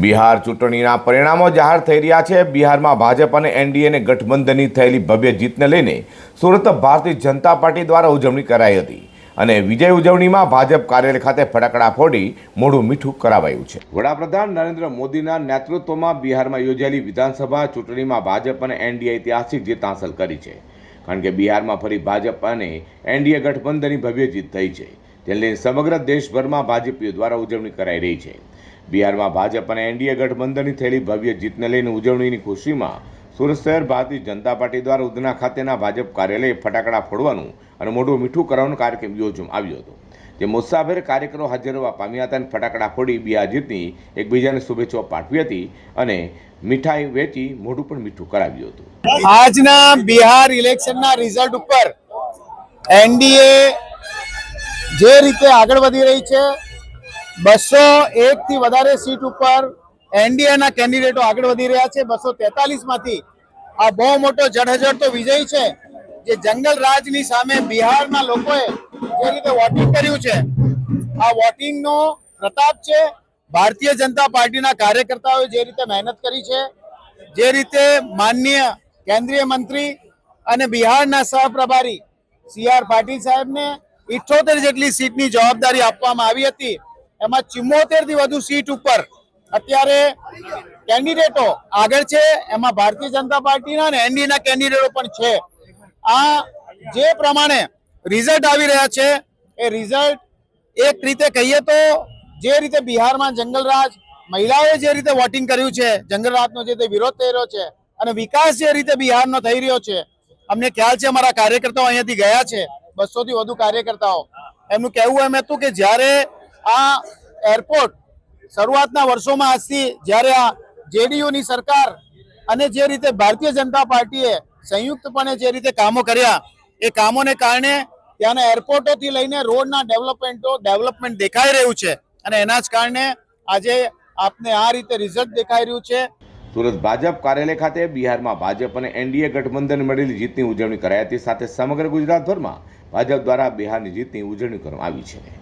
બિહાર ચૂંટણીના પરિણામો જાહેર થઈ રહ્યા છે. બિહારમાં ભાજપ અને એનડીએને ગઠબંધનની થયેલી ભવ્ય જીતને લઈને સુરત ભારતીય જનતા પાર્ટી દ્વારા ઉજવણી કરાઈ હતી અને વિજય ઉજવણીમાં ભાજપ કાર્યાલય ખાતે ફટાકડા ફોડી મોઢું મીઠું કરાવાયું છે. વડાપ્રધાન નરેન્દ્ર મોદીના નેતૃત્વમાં બિહારમાં યોજાયેલી વિધાનસભા ચૂંટણીમાં ભાજપ અને એનડીએ ઐતિહાસિક જીત હાંસલ કરી છે. કારણ કે બિહારમાં ફરી ભાજપ અને એનડીએ ગઠબંધનની ભવ્ય જીત થઈ છે. જેને સમગ્ર દેશભરમાં ભાજપીઓ દ્વારા ઉજવણી કરાઈ રહી છે. બિહારમાં ભાજપ અને એનડીએ ગઠબંધનની થયેલી ભવ્ય જીતને લઈને ઉજવણીની ખુશીમાં સુરત શહેર ભારતીય જનતા પાર્ટી દ્વારા ઉધના ખાતેના ભાજપ કાર્યાલયે ફટાકડા ફોડવાનું અને મોઢું મીઠું કરવાનો કાર્યક્રમ યોજવામાં આવ્યો હતો. જે મુસાફર કાર્યકરો હાજર હોવા પામ્યા હતા અને ફટાકડા ફોડી બિહાર જીતની એકબીજાને શુભેચ્છાઓ પાઠવી હતી અને મીઠાઈ વેચી મોઢું પણ મીઠું કરાવ્યું હતું. આજના બિહાર ઇલેક્શનના રિઝલ્ટ ઉપર એનડીએ જે રીતે આગળ વધી રહી છે બસો એકથી વધારે સીટ ઉપર એનડીએના કેન્ડિડેટો આગળ વધી રહ્યા છે. બસો તેતાલીસમાંથી આ બહુ મોટો જડહજડતો વિજય છે જે જંગલ રાજની સામે બિહારના લોકોએ જે રીતે વોટિંગ કર્યું છે. આ વોટિંગનો પ્રતાપ છે ભારતીય જનતા પાર્ટીના કાર્યકર્તાઓએ જે રીતે મહેનત કરી છે, જે રીતે માનનીય કેન્દ્રીય મંત્રી અને બિહારના સહપ્રભારી સી આર પાટીલ સાહેબને ઇઠ્ઠોતેર જેટલી સીટની જવાબદારી આપવામાં આવી હતી. એમાં ચુમ્મોતેરથી વધુ સીટ ઉપર અત્યારે કેન્ડિડેટો આગળ છે. એમાં ભારતીય જનતા પાર્ટીના અને એનડીના કેન્ડિડેટો પણ છે. આ જે પ્રમાણે રિઝલ્ટ આવી રહ્યા છે, એ રિઝલ્ટ એક રીતે કહીએ તો જે રીતે બિહારમાં જંગલરાજ મહિલાઓએ જે રીતે વોટિંગ કર્યું છે જંગલરાજનો જે રીતે વિરોધ થઈ રહ્યો છે અને વિકાસ જે રીતે બિહારનો થઈ રહ્યો છે, અમને ખ્યાલ છે અમારા કાર્યકર્તાઓ અહીંયાથી ગયા છે બસોથી વધુ કાર્યકર્તાઓ. એમનું કહેવું એમ હતું કે જ્યારે આ એરપોર્ટ શરૂઆતના વર્ષોમાં આજથી જ્યારે આ જેડીયુની સરકાર અને જે રીતે ભારતીય જનતા પાર્ટીએ સંયુક્તપણે જે રીતે કામો કર્યા, એ કામોને કારણે ત્યાંના એરપોર્ટોથી લઈને રોડના ડેવલપમેન્ટો ડેવલપમેન્ટ દેખાઈ રહ્યું છે. અને એના જ કારણે આજે આપને આ રીતે રિઝલ્ટ દેખાઈ રહ્યું છે. સુરત ભાજપ કાર્યાલય ખાતે બિહારમાં ભાજપ અને એનડીએ ગઠબંધન મળેલી જીતની ઉજવણી કરાઈ હતી. સાથે સમગ્ર ગુજરાતભરમાં ભાજપ દ્વારા બિહારની જીતની ઉજવણી કરવામાં આવી છે.